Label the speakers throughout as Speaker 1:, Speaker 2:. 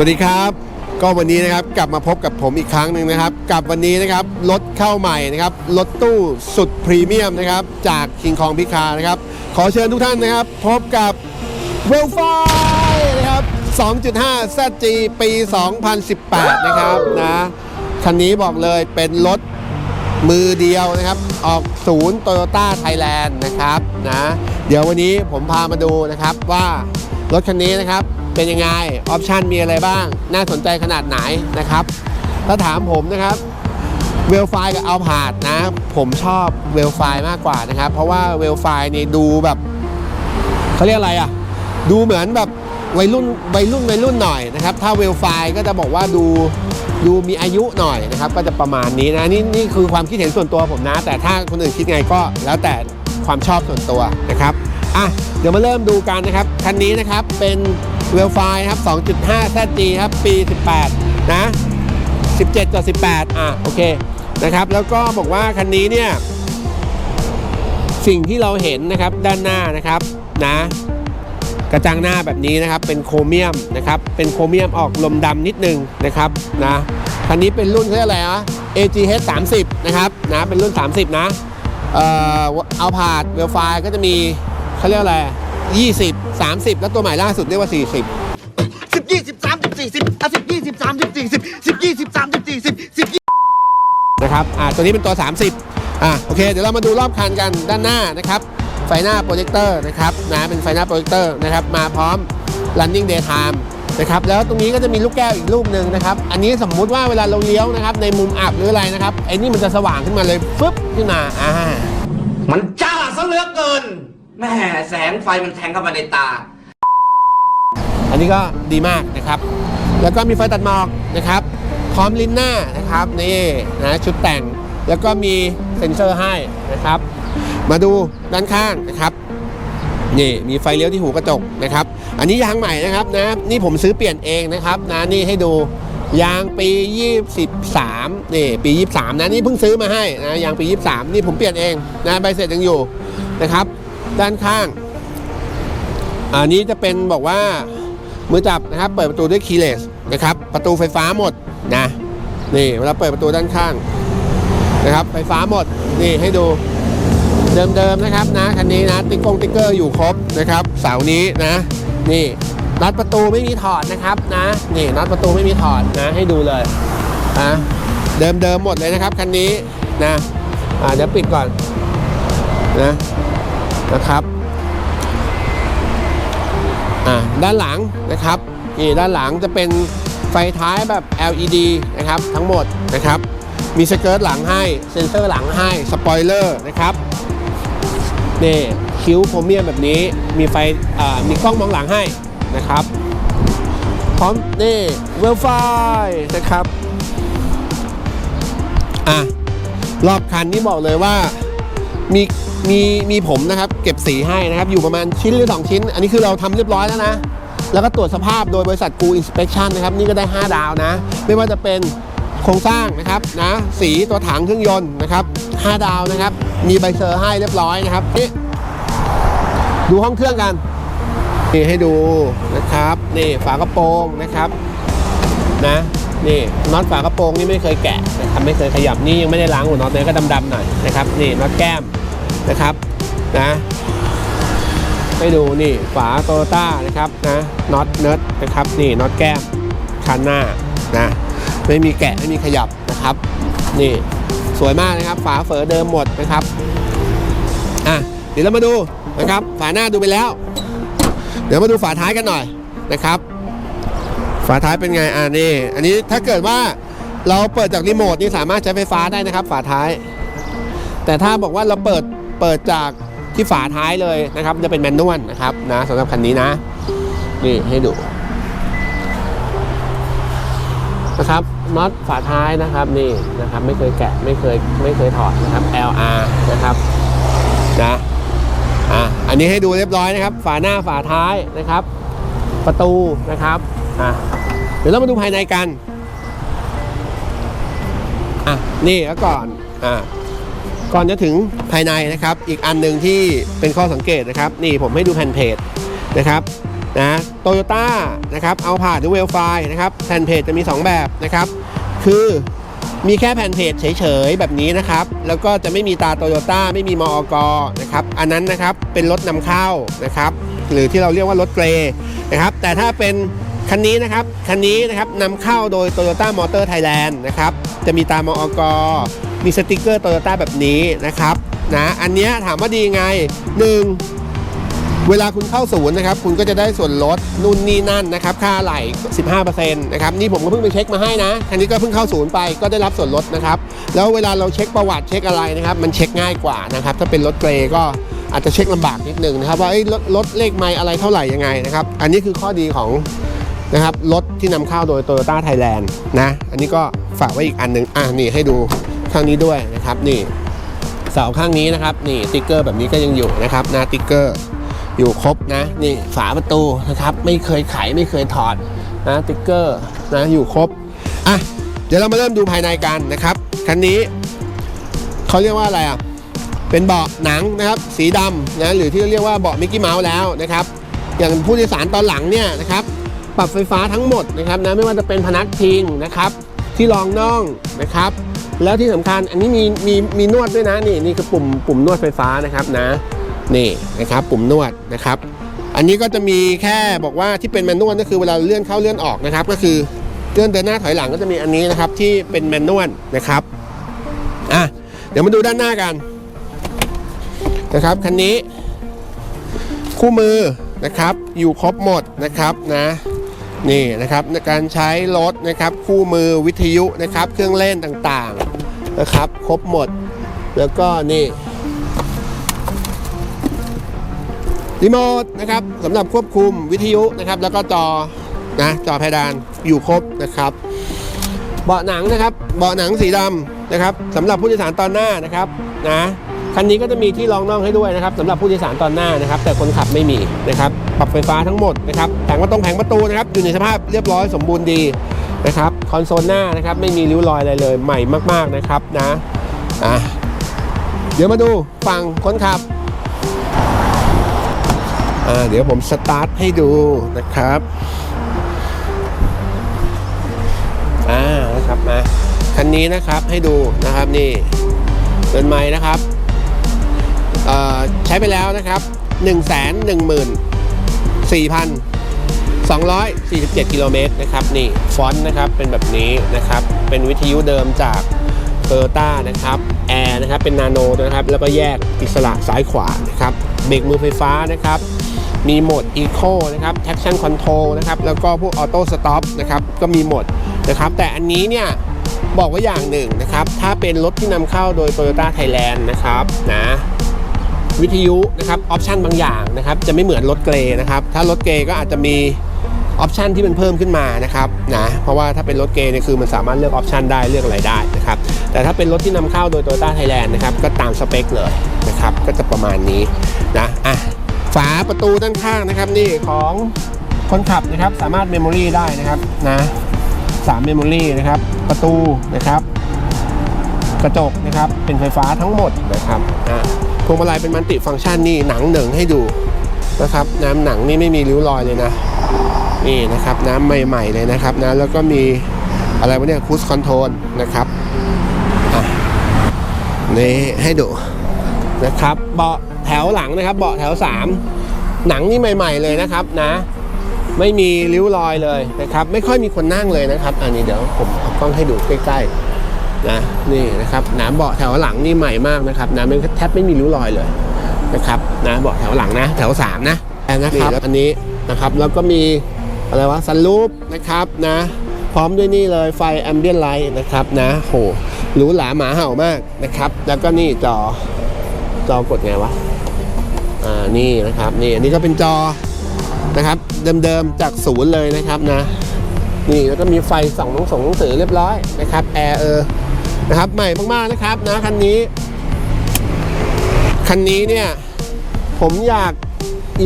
Speaker 1: สวัสดีครับ ก็วันนี้นะครับกลับมาพบกับผมอีกครั้งหนึ่งนะครับ กับวันนี้นะครับรถเข้าใหม่นะครับรถตู้สุดพรีเมียมนะครับ จากคิงคองพิคานะครับ ขอเชิญทุกท่านนะครับ พบกับเวลไฟนะครับ 2.5 ZG ปี 2018 นะครับนะคันนี้บอกเลยเป็นรถมือเดียวนะครับ ออกศูนย์โตโยต้าไทยแลนด์นะครับนะเดี๋ยววันนี้ผมพามาดูนะครับว่ารถคันนี้นะครับ เป็นยังไง ออปชันมีอะไรบ้าง น่าสนใจขนาดไหนนะครับ ถ้าถามผมนะครับเวลไฟกับเอัลพาดนะ ผมชอบเวลไฟมากกว่านะครับ เพราะว่าเวลไฟนี่ดูแบบเขาเรียกอะไรอะ ดูเหมือนแบบวัยรุ่นวัยรุ่นวัยรุ่นหน่อยนะครับ ถ้าเวลไฟก็จะบอกว่าดูดูมีอายุหน่อยนะครับ ก็จะประมาณนี้นะนี่นี่คือความคิดเห็นส่วนตัวผมนะ แต่ถ้าคนอื่นคิดไงก็แล้วแต่ความชอบส่วนตัวนะครับอะเดี๋ยวมาเริ่มดูกันนะครับคันนี้นะครับเป็น เวลไฟครับ 2.5 ZG ครับ ปี 18 นะ 17กับ18 อะ โอเค นะครับ แล้วก็บอกว่าคันนี้เนี่ย สิ่งที่เราเห็นนะครับด้านหน้านะครับนะกระจังหน้าแบบนี้นะครับ เป็นโครเมียมนะครับ เป็นโครเมียมออกลมดำนิดนึงนะครับนะคันนี้เป็นรุ่นเขาเรียกอะไรนะ AGH 30 นะครับนะเป็นรุ่น 30 นะ เอ่อเอาผาดเวลไฟก็จะมีเขาเรียกอะไร 20 30 แล้วตัวใหม่ล่าสุดเรียกว่า 40
Speaker 2: สิบยี่สิบสามสิบสี่สิบอะสิบยี่สิบสามสิบสี่สิบสิบยี่สิบสามสิบสี่สิบสิบยี่
Speaker 1: นะครับ อ่า ตัวนี้เป็นตัว 30 อ่าโอเค เดี๋ยวเรามาดูรอบคันกันด้านหน้านะครับ ไฟหน้าโปรเจคเตอร์นะครับ นะ เป็นไฟหน้าโปรเจคเตอร์นะครับ มาพร้อม running daytime นะครับ แล้วตรงนี้ก็จะมีลูกแก้วอีกลูกหนึ่งนะครับ อันนี้สมมุติว่าเวลาเราเลี้ยวนะครับ ในมุมอับหรืออะไรนะครับ ไอ้นี่มันจะสว่างขึ้นมาเลย ฟึบขึ้นมา อ่า
Speaker 3: มันจ้าซะเหลือเกิน แม่แสงไฟมันแทงเข้ามาในตา
Speaker 1: อันนี้ก็ดีมากนะครับ แล้วก็มีไฟตัดหมอกนะครับ พร้อมลิ้นหน้านะครับนี่นะชุดแต่ง แล้วก็มีเซ็นเซอร์ให้นะครับ มาดูด้านข้างนะครับนี่มีไฟเลี้ยวที่หูกระจกนะครับ อันนี้ยางใหม่นะครับนะนี่ผมซื้อเปลี่ยนเองนะครับนะนี่ให้ดูยางปี 23นี่ปี 23 นะนี่เพิ่งซื้อมาให้นะยางปี 23 นี่ผมเปลี่ยนเองนะใบเสร็จยังอยู่นะครับ ด้านข้าง อันนี้จะเป็นบอกว่ามือจับนะครับ เปิดประตูด้วยคีย์เลสนะครับ ประตูไฟฟ้าหมดนะนี่เวลาเปิดประตูด้านข้างนะครับ ไฟฟ้าหมดนี่ให้ดูเดิมๆนะครับนะคันนี้นะติ๊กกงติ๊กเกอร์อยู่ครบนะครับ เสานี้นะนี่น็อตประตูไม่มีถอดนะครับนะนี่น็อตประตูไม่มีถอดนะให้ดูเลยนะเดิมๆหมดเลยนะครับคันนี้นะอ่าเดี๋ยวปิดก่อนนะ นะครับอ่าด้านหลังนะครับนี่ด้านหลังจะเป็นไฟท้ายแบบ LED นะครับทั้งหมดนะครับมีสเกิร์ตหลังให้เซ็นเซอร์หลังให้สปอยเลอร์นะครับนี่คิ้วโครเมียมแบบนี้มีไฟอ่ามีกล้องมองหลังให้นะครับ พร้อมนี่เวลไฟนะครับอะรอบคันนี้บอกเลยว่ามี มีมีผมนะครับเก็บสีให้นะครับอยู่ประมาณชิ้นหรือ 2 ชิ้น อันนี้คือเราทำเรียบร้อยแล้วนะ แล้วก็ตรวจสภาพโดยบริษัทกูอินสเป t ชันนะครับนี่ก็ได้ 5 ดาวนะ ไม่ว่าจะเป็นโครงสร้างนะครับนะสีตัวถังเครื่องยนต์นะครับ 5 ดาวนะครับ มีใบเซอร์ให้เรียบร้อยนะครับนี่ดูห้องเครื่องกันนี่ให้ดูนะครับนี่ฝากระโปรงนะครับนะนี่น็อตฝากระโปรงนี่ไม่เคยแกะนะครับไม่เคยขยับนี่ยังไม่ได้ล้างหัวน็อตเลยก็ดำๆหน่อยนะครับนี่น็อตแก้ม นะครับนะให้ดูนี่ฝาโตโยต้านะครับนะน็อตเนิร์ดนะครับนี่น็อตแก้มคันหน้านะไม่มีแกะไม่มีขยับนะครับ นี่สวยมากนะครับ ฝาเฝอเดิมหมดนะครับอะเดี๋ยวเรามาดูนะครับ ฝาหน้าดูไปแล้ว เดี๋ยวมาดูฝาท้ายกันหน่อยนะครับ ฝาท้ายเป็นไงอ่านี่อันนี้ถ้าเกิดว่าเราเปิดจากรีโมทนี่สามารถใช้ไฟฟ้าได้นะครับ ฝาท้าย แต่ถ้าบอกว่าเราเปิด เปิดจากที่ฝาท้ายเลยนะครับ จะเป็นแมนนวลนะครับนะสำหรับคันนี้นะ นี่ให้ดูนะครับน็อตฝาท้ายนะครับนี่นะครับ ไม่เคยแกะไม่เคยไม่เคยถอดนะครับ LR นะครับนะอะอันนี้ให้ดูเรียบร้อยนะครับ ฝาหน้าฝาท้ายนะครับ ประตูนะครับอะเดี๋ยวเรามาดูภายในกันอะนี่แล้วก่อนอะ ก่อนจะถึงภายในนะครับ อีกอันหนึ่งที่เป็นข้อสังเกตนะครับ นี่ผมให้ดูแผ่นเพจนะครับนะโตโยต้านะครับเอาผ่านหรือเวลไฟนะครับแผ่นเพจจะมี 2 แบบนะครับ คือมีแค่แผ่นเพจเฉยๆ แบบนี้นะครับ แล้วก็จะไม่มีตาโตโยต้าไม่มีมออกนะครับ อันนั้นนะครับเป็นรถนำเข้านะครับ หรือที่เราเรียกว่ารถเกรย์นะครับ แต่ถ้าเป็นคันนี้นะครับ คันนี้นะครับนำเข้าโดย Toyota Motor Thailand นะครับ จะมีตามอก มีสติกเกอร์ Toyota แบบนี้นะครับนะอันนี้ถามว่าดีไง 1. เวลาคุณเข้าศูนย์นะครับ คุณก็จะได้ส่วนลดนู่นนี่นั่นนะครับ ค่าไหล่15%นะครับนี่ผมก็เพิ่งไปเช็คมาให้นะคันนี้ก็เพิ่งเข้าศูนย์ไปก็ได้รับส่วนลดนะครับ แล้วเวลาเราเช็คประวัติเช็คอะไรนะครับ มันเช็คง่ายกว่านะครับ ถ้าเป็นรถเกรย์ก็อาจจะเช็คลำบากนิดนึงนะครับ ว่ารถรถเลขไมล์อะไรเท่าไหร่ยังไงนะครับ อันนี้คือข้อดีของนะครับรถที่นำเข้าโดย Toyota Thailand นะ อันนี้ก็ฝากไว้อีกอันนึงอะนี่ให้ดู ข้างนี้ด้วยนะครับนี่เสาข้างนี้นะครับนี่ติ๊กเกอร์แบบนี้ก็ยังอยู่นะครับหน้าติ๊กเกอร์อยู่ครบนะนี่ฝาประตูนะครับไม่เคยไขไม่เคยถอดนะติ๊กเกอร์นะอยู่ครบอะเดี๋ยวเรามาเริ่มดูภายในกันนะครับคันนี้เขาเรียกว่าอะไรอะเป็นเบาะหนังนะครับสีดำนะหรือที่เรียกว่าเบาะมิกกี้เมาส์แล้วนะครับอย่างผู้โดยสารตอนหลังเนี่ยนะครับปรับไฟฟ้าทั้งหมดนะครับนะไม่ว่าจะเป็นพนักพิงนะครับที่รองน่องนะครับ แล้วที่สำคัญอันนี้มีมีมีนวดด้วยนะนี่นี่คือปุ่มปุ่มนวดไฟฟ้านะครับนะนี่นะครับปุ่มนวดนะครับ อันนี้ก็จะมีแค่บอกว่าที่เป็นแมนนวลก็คือเวลาเลื่อนเข้าเลื่อนออกนะครับ ก็คือเลื่อนเดินหน้าถอยหลังก็จะมีอันนี้นะครับที่เป็นแมนนวลนะครับอะเดี๋ยวมาดูด้านหน้ากันนะครับคันนี้ คู่มือนะครับอยู่ครบหมดนะครับนะนี่นะครับในการใช้รถนะครับคู่มือวิทยุนะครับ เครื่องเล่นต่างๆ นะครับ ครบหมด แล้วก็นี่รีโมทนะครับสำหรับควบคุมวิทยุนะครับ แล้วก็จอนะจอเพดานอยู่ครบนะครับ เบาะหนังนะครับ เบาะหนังสีดำนะครับสำหรับผู้โดยสารตอนหน้านะครับนะคันนี้ก็จะมีที่รองน่องให้ด้วยนะครับสำหรับผู้โดยสารตอนหน้านะครับ แต่คนขับไม่มีนะครับ ปรับไฟฟ้าทั้งหมดนะครับแผงประตูแผงประตูนะครับอยู่ในสภาพเรียบร้อยสมบูรณ์ดี นะครับคอนโซลหน้านะครับไม่มีริ้วรอยอะไรเลยใหม่มากๆนะครับนะอะเดี๋ยวมาดูฝั่งคนขับอ่าเดี๋ยวผมสตาร์ทให้ดูนะครับอ่านะครับมาคันนี้นะครับให้ดูนะครับนี่เป็นไม้นะครับใช้ไปแล้วนะครับ 1 1 4 247 กิโลเมตรนะครับนี่ฟอนต์นะครับเป็นแบบนี้นะครับ เป็นวิทยุเดิมจากโตโยต้านะครับแอร์นะครับเป็นนาโนนะครับ แล้วก็แยกอิสระซ้ายขวานะครับเบรกมือไฟฟ้านะครับ มีโหมด Eco นะครับ Traction Control นะครับ แล้วก็พวก Auto Stop นะครับ ก็มีหมดนะครับ แต่อันนี้เนี่ยบอกไว่าอย่างหนึ่งนะครับ ถ้าเป็นรถที่นำเข้าโดย Toyota Thailand นะครับนะวิทยุนะครับออปชันบางอย่างนะครับ จะไม่เหมือนรถเกรย์นะครับ ถ้ารถเกรย์ก็อาจจะมี ออปชันที่มันเพิ่มขึ้นมานะครับนะเพราะว่าถ้าเป็นรถเกย์เนี่ยคือมันสามารถเลือกออปชันได้เลือกอะไรได้นะครับแต่ถ้าเป็นรถที่นำเข้าโดย Toyota Thailand นะครับก็ตามสเปคเลยนะครับก็จะประมาณนี้นะอะฝาประตูด้านข้างนะครับนี่ของคนขับนะครับสามารถเมมโมรีได้นะครับนะสามเมมโมรีนะครับประตูนะครับกระจกนะครับเป็นไฟฟ้าทั้งหมดนะครับนะพวงมาลัยเป็นมัลติฟังก์ชันนี่หนังหนึ่งให้ดูนะครับน้ำหนังนี่ไม่มีริ้วรอยเลยนะ นี่นะครับน้ำใหม่ๆเลยนะครับนะแล้วก็มีอะไรวะเนี่ยคูสคอนโทรลนะครับอะนี่ให้ดูนะครับเบาะแถวหลังนะครับ เบาะแถว 3 หนังนี่ใหม่ ๆเลยนะครับนะ ไม่มีริ้วรอยเลยนะครับ ไม่ค่อยมีคนนั่งเลยนะครับ อันนี้เดี๋ยวผมเอากล้องให้ดูใกล้ๆนะนี่นะครับหนาเบาะแถวหลังนี่ใหม่มากนะครับนะไม่แทบไม่มีริ้วรอยเลยนะครับนะเบาะแถวหลังนะ แถว 3 นะนะครับอันนี้ นะครับ แล้วก็มีอะไรวะซันรูปนะครับนะ พร้อมด้วยนี่เลยไฟแอมเบียนไลท์นะครับนะโหหรูหราหมาเห่ามากนะครับ แล้วก็นี่จอจอกดไงวะอ่านี่นะครับนี่อันนี้ก็เป็นจอนะครับ เดิมๆจากศูนย์เลยนะครับนะ นี่แล้วก็มีไฟส่องหนังส่งหนังสือเรียบร้อยนะครับแอร์เออนะครับใหม่มากๆนะครับนะคันนี้ คันนี้เนี่ยผมอยาก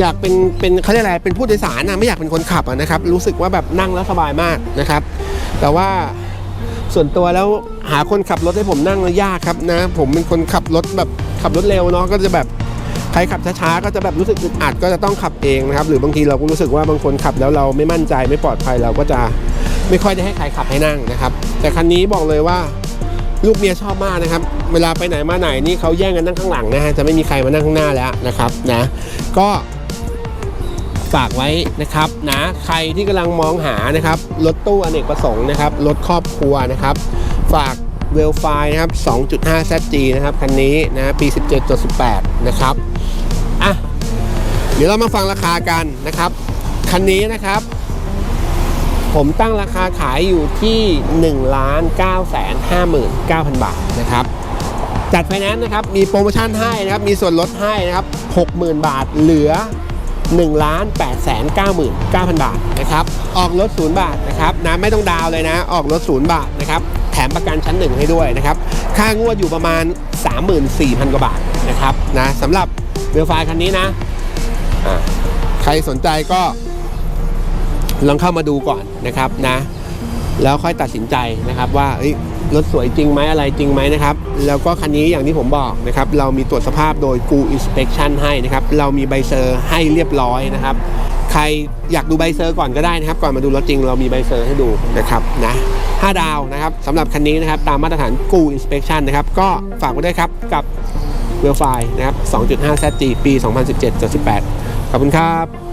Speaker 1: อยากเป็นเป็นเขาเรียกอะไรเป็นผู้โดยสารนะไม่อยากเป็นคนขับนะครับ รู้สึกว่าแบบนั่งแล้วสบายมากนะครับ แต่ว่าส่วนตัวแล้วหาคนขับรถให้ผมนั่งยากครับนะ ผมเป็นคนขับรถแบบขับรถเร็วเนาะก็จะแบบใครขับช้าๆก็จะแบบรู้สึกอึดอัดก็จะต้องขับเองนะครับ หรือบางทีเราก็รู้สึกว่าบางคนขับแล้วเราไม่มั่นใจไม่ปลอดภัยเราก็จะไม่ค่อยได้ให้ใครขับให้นั่งนะครับ แต่คันนี้บอกเลยว่าลูกเมียชอบมากนะครับ เวลาไปไหนมาไหนนี่เขาแย่งกันนั่งข้างหลังนะฮะจะไม่มีใครมานั่งข้างหน้าแล้วนะครับนะก็ ฝากไว้นะครับนะใครที่กำลังมองหานะครับรถตู้อเนกประสงค์นะครับรถครอบครัวนะครับ ฝากเวลไฟนะครับ 2.5 ZG นะครับคันนี้นะปี 17.18 นะครับอะเดี๋ยวเรามาฟังราคากันนะครับ คันนี้นะครับ ผมตั้งราคาขายอยู่ที่ 1,959,000 บาทนะครับจัดไฟแนนซ์นะครับ มีโปรโมชั่นให้นะครับ มีส่วนลดให้นะครับ 60,000 บาทเหลือ 1ล้าน8 9 9 0 0 บาทนะครับออกรถศูนย์บาทนะครับนะไม่ต้องดาวเลยนะ ออกรถศูนย์บาทนะครับแถมประกันชั้นหนึ่งให้ด้วยนะครับค่างวดอยู่ประมาณ 34,000 กว่าบาทนะครับนะสำหรับเวลไฟคันนี้นะใครสนใจก็ลองเข้ามาดูก่อนนะครับนะแล้วค่อยตัดสินใจนะครับว่า รถสวยจริงไหมอะไรจริงไหมนะครับ แล้วก็คันนี้อย่างที่ผมบอกนะครับ เรามีตรวจสภาพโดย Go Inspection ให้นะครับ เรามีใบเซอร์ให้เรียบร้อยนะครับ ใครอยากดูใบเซอร์ก่อนก็ได้นะครับ ก่อนมาดูรถจริงเรามีใบเซอร์ให้ดูนะครับนะ5ดาวนะครับสำหรับคันนี้นะครับ ตามมาตรฐาน Go Inspection นะครับ ก็ฝากไว้ด้วยครับกับเวลไฟนะครับ 2.5 ZG ปี 2017-18ขอบคุณครับ